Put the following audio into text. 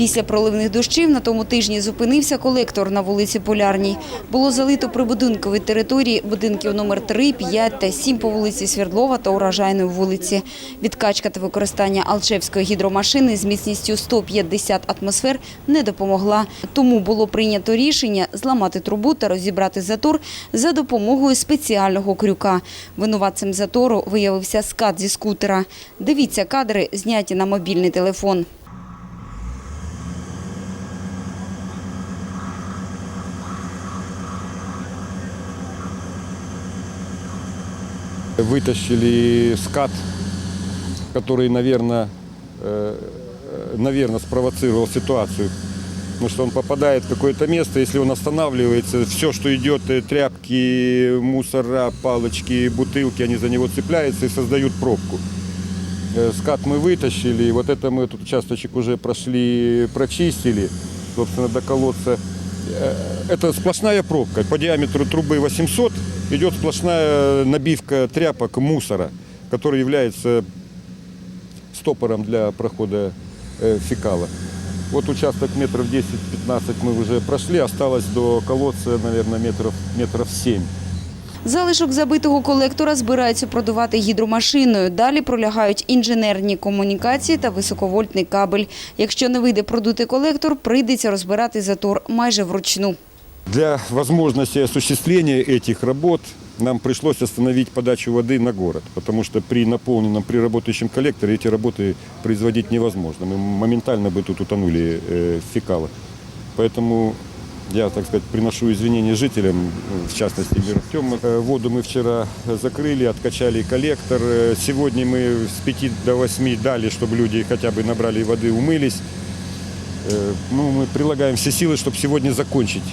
Після проливних дощів на тому тижні зупинився колектор на вулиці Полярній. Було залито прибудинкові території будинків номер 3, 5 та 7 по вулиці Свердлова та Урожайної вулиці. Відкачка та використання Алчевської гідромашини з міцністю 150 атмосфер не допомогла. Тому було прийнято рішення зламати трубу та розібрати затор за допомогою спеціального крюка. Винуватцем затору виявився скат зі скутера. Дивіться кадри, зняті на мобільний телефон. Вытащили скат, который, наверное, наверное, спровоцировал ситуацию. Потому что он попадает в какое-то место, если он останавливается, все, что идет, э, тряпки, мусора, палочки, бутылки, они за него цепляются и создают пробку. Э, Скат мы вытащили, вот это мы этот участочек уже прошли, прочистили, собственно, до колодца. Э, Это сплошная пробка. По диаметру трубы 800 идет сплошная набивка тряпок мусора, который является стопором для прохода э, фекала. Вот участок метров 10-15 мы уже прошли, осталось до колодца, наверное, метров, метров 7. Залишок забитого колектора збираються продувати гідромашиною. Далі пролягають інженерні комунікації та високовольтний кабель. Якщо не вийде продути колектор, прийдеться розбирати затор майже вручну. Для возможности осуществления этих работ нам пришлось остановить подачу воды на город, потому что при наполненном, при работающем коллекторе эти работы производить невозможно. Мы моментально бы тут утонули э, фекалах. Поэтому я, так сказать, приношу извинения жителям, в частности, мир Артема. Э, Воду мы вчера закрыли, откачали коллектор. Э, Сегодня мы с 5 до 8 дали, чтобы люди хотя бы набрали воды, умылись. Э, Ну, мы прилагаем все силы, чтобы сегодня закончить